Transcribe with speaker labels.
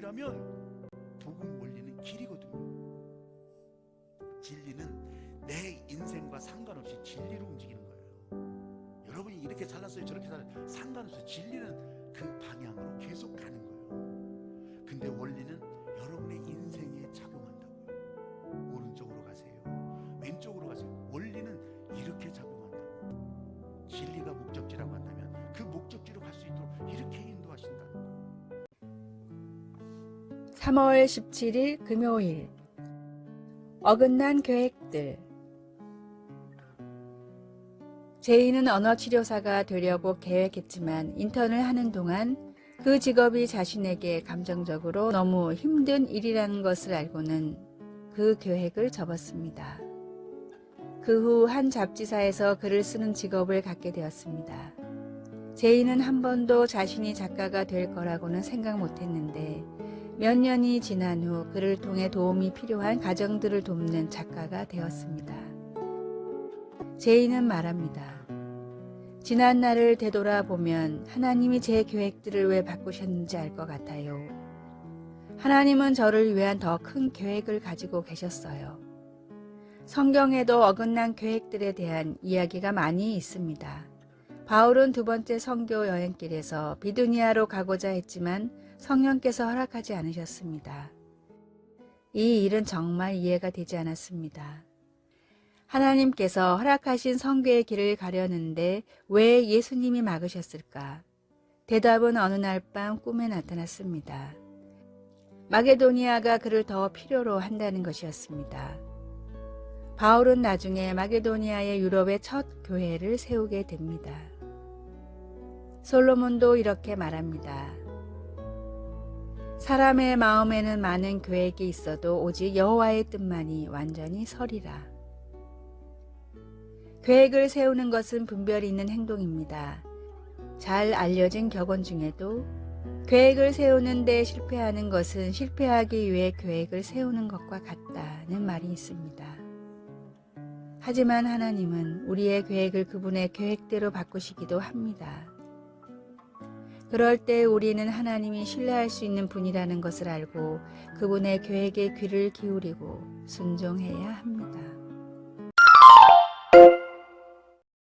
Speaker 1: 뭐냐면 복음 원리는 길이거든요. 진리는 내 인생과 상관없이 진리로 움직이는 거예요. 여러분이 이렇게 잘났어요, 저렇게 잘 상관없어요. 진리는 그 방향으로 계속
Speaker 2: 3월 17일 금요일 어긋난 계획들 제이는 언어치료사가 되려고 계획했지만 인턴을 하는 동안 그 직업이 자신에게 감정적으로 너무 힘든 일이라는 것을 알고는 그 계획을 접었습니다. 그 후 한 잡지사에서 글을 쓰는 직업을 갖게 되었습니다. 제이는 한 번도 자신이 작가가 될 거라고는 생각 못 했는데 몇 년이 지난 후 그를 통해 도움이 필요한 가정들을 돕는 작가가 되었습니다. 제이는 말합니다. 지난 날을 되돌아보면 하나님이 제 계획들을 왜 바꾸셨는지 알 것 같아요. 하나님은 저를 위한 더 큰 계획을 가지고 계셨어요. 성경에도 어긋난 계획들에 대한 이야기가 많이 있습니다. 바울은 두 번째 선교 여행길에서 비두니아로 가고자 했지만 성령께서 허락하지 않으셨습니다. 이 일은 정말 이해가 되지 않았습니다. 하나님께서 허락하신 성교의 길을 가려는데 왜 예수님이 막으셨을까? 대답은 어느 날 밤 꿈에 나타났습니다. 마게도니아가 그를 더 필요로 한다는 것이었습니다. 바울은 나중에 마게도니아의 유럽의 첫 교회를 세우게 됩니다. 솔로몬도 이렇게 말합니다. 사람의 마음에는 많은 계획이 있어도 오직 여호와의 뜻만이 완전히 서리라. 계획을 세우는 것은 분별이 있는 행동입니다. 잘 알려진 격언 중에도 계획을 세우는데 실패하는 것은 실패하기 위해 계획을 세우는 것과 같다는 말이 있습니다. 하지만 하나님은 우리의 계획을 그분의 계획대로 바꾸시기도 합니다. 그럴 때 우리는 하나님이 신뢰할 수 있는 분이라는 것을 알고 그분의 계획에 귀를 기울이고 순종해야 합니다.